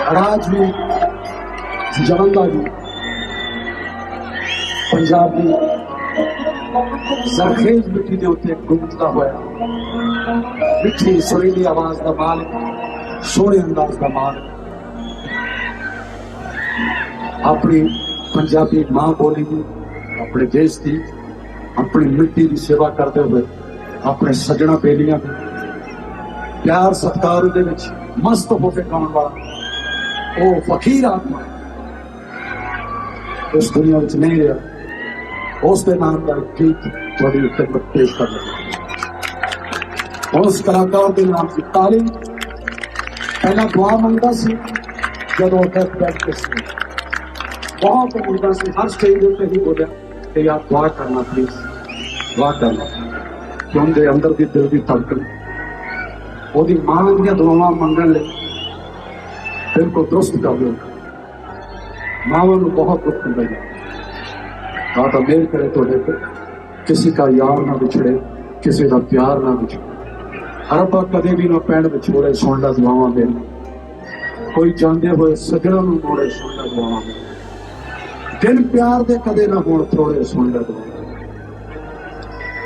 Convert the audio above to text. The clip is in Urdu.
راج میں جانتا بھی پنجاب میں سرخیز مٹی دے ہوتے گونجتا ہویا مٹھی سوریلی آواز دا مالک، سونے انداز دا مالک۔ اپنی پنجابی ماں بولی دی، اپنے دیش دی، اپنی مٹی دی سیوا کرتے ہوئے اپنے سجنہ پیلیاں دی۔ پیار ستکار دے بچ مست ہو کے گاؤں والا؟ وہ فقیر آدمی اس دنیا میں نہیں رہا۔ اس پہ نام کا گیت تھوڑی خدمت پیش کر رہا اور اس کلاکار کے نام کی تعلیم۔ پہلا دعا منگتا سی، جب وہ بیٹھ بیٹھ کے سی بہت منگتا سی، ہر سٹیج پہ ہی بولیا کہ یار دعا کرنا پلیز۔ دعا کرنا۔ کہ دے اندر کی دل دی تھڑکن وہ ماں دیا، دعا منگن لے کو درست کامیاب کر ماں نے بہت دکھ لگا کہا تھا میل کرے تو لے کر کسی کا یار نہ بچھڑے، کسی کا پیار نہ بچھڑے۔ ہر پا کدے بھی نہ پین بچھوڑے سونڈا دعاواں میرے کوئی جاندے ہوئے سجنا نو موڑے سونڈا دعاواں میرے دل پیار دے کدے نہ ہون تھوڑے سونڈا دعاواں۔